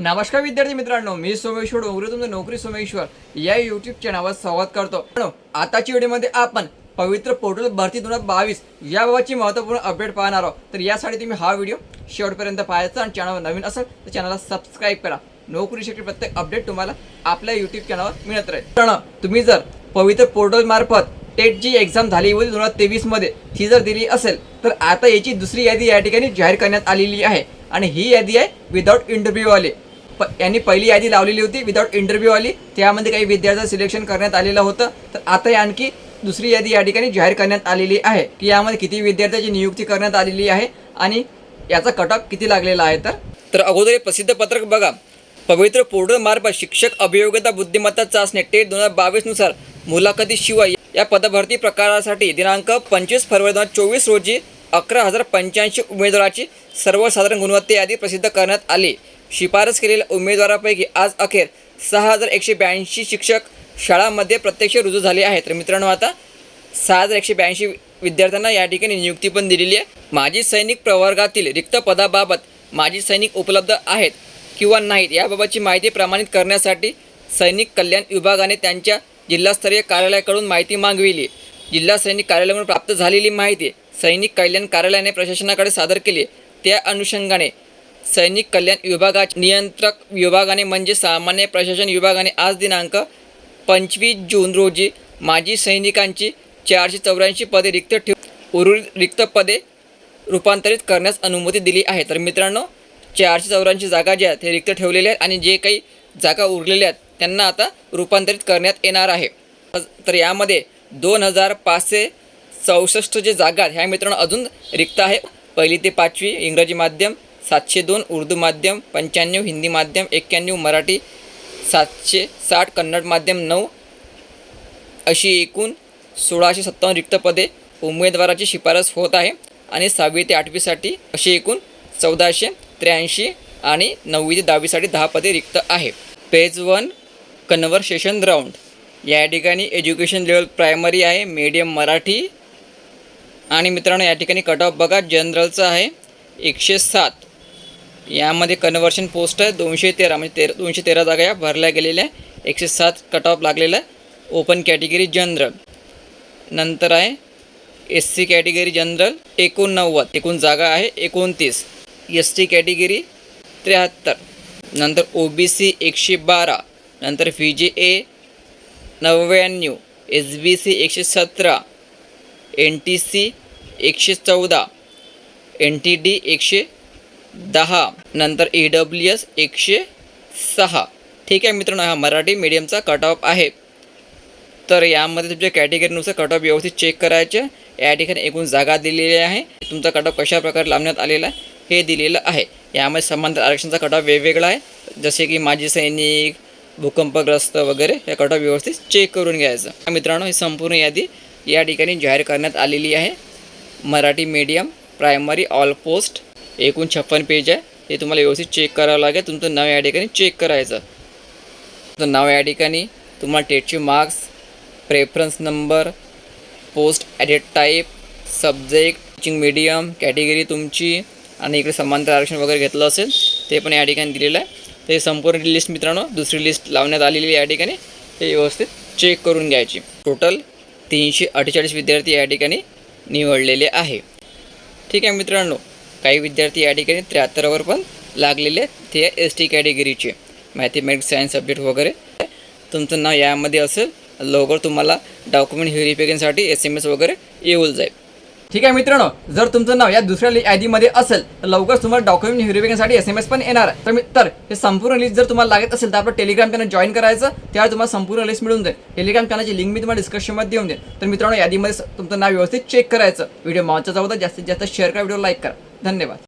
नमस्कार विद्यार्थी मित्रांनो मी सोमेश्वर डोंगरे तुमचं नोकरी सोमेश्वर. या युट्यूब चॅनलवर संवाद करतो. आताच्या व्हिडिओमध्ये आपण पवित्र पोर्टल भरती दोन हजार बावीस याबाबतची महत्त्वपूर्ण अपडेट पाहणार आहोत. तर यासाठी तुम्ही हा व्हिडिओ शेवटपर्यंत पाहायचा आणि चॅनलवर नवीन असेल तर चॅनलला सबस्क्राईब करा. नोकरीसाठी प्रत्येक अपडेट तुम्हाला आपल्या युट्यूब चॅनलवर मिळत राहील. पण तुम्ही जर पवित्र पोर्टल मार्फत टेट जी एक्झाम झाली होती दोन हजार तेवीसमध्ये ती जर दिली असेल तर आता याची दुसरी यादी या ठिकाणी जाहीर करण्यात आलेली आहे. आणि ही यादी आहे विदाऊट इंटरव्ह्यू वाली. यांनी पहिली यादी लावलेली होती विदाऊट इंटरव्ह्यू आली त्यामध्ये काही विद्यार्थ्यांचं सिलेक्शन करण्यात आलेलं होतं. तर आता आणखी दुसरी यादी या ठिकाणी जाहीर करण्यात आलेली आहे. की यामध्ये किती विद्यार्थ्याची नियुक्ती करण्यात आलेली आहे आणि याचा कट ऑफ किती लागलेला आहे तर? तर अगोदर हे प्रसिद्ध पत्रक बघा. पवित्र पोर्टल मार्फत शिक्षक अभियोग्यता बुद्धिमत्ता चाचणी टेट दोन हजार बावीसनुसार मुलाखतीशिवाय या पदभरती प्रकारासाठी दिनांक पंचवीस फरवरी दोन हजार चोवीस रोजी अकरा हजार पंच्याऐंशी उमेदवाराची सर्वसाधारण गुणवत्ता यादी प्रसिद्ध करण्यात आली. शिफारस केलेल्या उमेदवारापैकी आज अखेर सहा हजार एकशे ब्याऐंशी शिक्षक शाळांमध्ये प्रत्यक्ष रुजू झाले आहेत. तर मित्रांनो आता सहा हजार एकशे ब्याऐंशी विद्यार्थ्यांना या ठिकाणी नियुक्ती पण दिलेली आहे. माजी सैनिक प्रवर्गातील रिक्त पदाबाबत माजी सैनिक उपलब्ध आहेत किंवा नाहीत याबाबतची माहिती प्रमाणित करण्यासाठी सैनिक कल्याण विभागाने त्यांच्या जिल्हास्तरीय कार्यालयाकडून माहिती मागविली. जिल्हा सैनिक कार्यालयाकडून प्राप्त झालेली माहिती सैनिक कल्याण कार्यालयाने प्रशासनाकडे सादर केली त्या अनुषंगाने सैनिक कल्याण विभागाच्या नियंत्रक विभागाने म्हणजे सामान्य प्रशासन विभागाने आज दिनांक पंचवीस जून रोजी माजी सैनिकांची चारशे चौऱ्याऐंशी पदे रिक्त ठेव उर्वरित रिक्त पदे रूपांतरित करण्यास अनुमती दिली आहे. तर मित्रांनो चारशे चौऱ्याऐंशी जागा ज्या आहेत हे रिक्त ठेवलेल्या आहेत आणि जे काही जागा उरलेल्या आहेत त्यांना आता रूपांतरित करण्यात येणार आहे. तर यामध्ये दोन हजार पाचशे चौसष्ट जे जागा आहेत ह्या मित्रांनो अजून रिक्त आहे पहिली ते पाचवी इंग्रजी माध्यम सातशे दोन उर्दू माध्यम पंच्याण्णव हिंदी माध्यम एक्क्याण्णव मराठी सातशे साठ कन्नड माध्यम नऊ अशी एकूण सोळाशे सत्तावन्न रिक्त पदे उमेदवाराची शिफारस होत आहे. आणि सहावी ते आठवीसाठी अशी एकूण चौदाशे त्र्याऐंशी आणि नववी ते दहावीसाठी दहा पदे रिक्त आहे. पेज वन कन्व्हर्सेशन राऊंड या ठिकाणी एज्युकेशन लेवल प्रायमरी आहे मीडियम मराठी. आणि मित्रांनो या ठिकाणी कट ऑफ बघा जनरलचं आहे. एकशे सात. यामध्ये कन्व्हर्शन पोस्ट आहे दोनशे तेरा. म्हणजे तेरा दोनशे तेरा जागा या भरल्या गेलेल्या आहे. एकशे सात कट ऑफ लागलेला आहे. ओपन कॅटेगरी जनरल नंतर आहे एस सी कॅटेगरी जनरल एकोणनव्वद. एकूण जागा आहे एकोणतीस. एस टी कॅटेगरी त्र्याहत्तर. नंतर ओ बी सी एकशे बारा. नंतर व्ही जी ए नव्याण्णव एस बी सी एकशे सतरा एन टी सी एकशे चौदा एन टी डी एकशे दहा नंतर ई डब्ल्यू एस एकशे सहा. ठीक आहे मित्रांनो हा मराठी मीडियमचा कट ऑफ आहे. तर यामध्ये तुमच्या कॅटेगरीनुसार कट ऑफ व्यवस्थित चेक करायचे. या ठिकाणी एकूण जागा दिलेली आहे. तुमचा कट ऑफ कशाप्रकारे लावण्यात आलेला आहे हे दिलेलं आहे. यामध्ये समांतर आरक्षणाचा कट ऑफ वेगवेगळा आहे. जसे की माजी सैनिक भूकंपग्रस्त वगैरे हे कट ऑफ व्यवस्थित चेक करून घ्यायचं. मित्रांनो ही संपूर्ण यादी या ठिकाणी जाहीर करण्यात आलेली आहे. Marathi medium primary all post एकूण छप्पन पेज आहे. हे तुम्हाला व्यवस्थित चेक करावं लागेल. तुमचं नाव या ठिकाणी चेक करायचं. तुमचं नाव या ठिकाणी तुम्हाला टेटचे marks preference number post added type subject teaching medium category तुमची आणि इकडे समांतर आरक्षण वगैरे घेतलं असेल ते पण या ठिकाणी दिलेलं आहे. हे संपूर्ण लिस्ट मित्रांनो दुसरी लिस्ट लावण्यात आलेली या ठिकाणी. ते व्यवस्थित चेक करून घ्यायची. टोटल तीनशे अठ्ठेचाळीस विद्यार्थी या ठिकाणी निवडलेले आहे. ठीक आहे मित्रांनो काही विद्यार्थी या ठिकाणी त्र्याहत्तरवर पण लागलेले आहेत. ते एस टी कॅटेगरीचे मॅथमॅटिक्स सायन्स सब्जेक्ट वगैरे. तुमचं नाव यामध्ये असेल लवकर तुम्हाला डॉक्युमेंट व्हेरिफिकेशनसाठी एस एम एस वगैरे येऊन जाईल. ठीक आहे मित्रांनो जर तुमचं नाव या दुसऱ्या यादीमध्ये असेल तर लवकर तुम्हाला डॉक्युमेंट व्हेरिफिकेशनसाठी एस एम एस पण येणार आहे. तर मी तर हे संपूर्ण लिस्ट जर तुम्हाला लागत असेल तर आपलं टेलिग्राम चॅनल जॉईन करायचं त्यावेळी तुम्हाला संपूर्ण लिस्ट मिळून जाईल. टेलिग्राम चॅनलची लिंक मी तुम्हाला डिस्क्रिप्शनमध्ये देऊन देईन तर मित्रांनो यादीमध्ये तुमचं नाव व्यवस्थित चेक करायचं. व्हिडिओ महत्त्वाचा होता जास्तीत जास्त शेअर करा व्हिडिओ लाईक करा. धन्यवाद.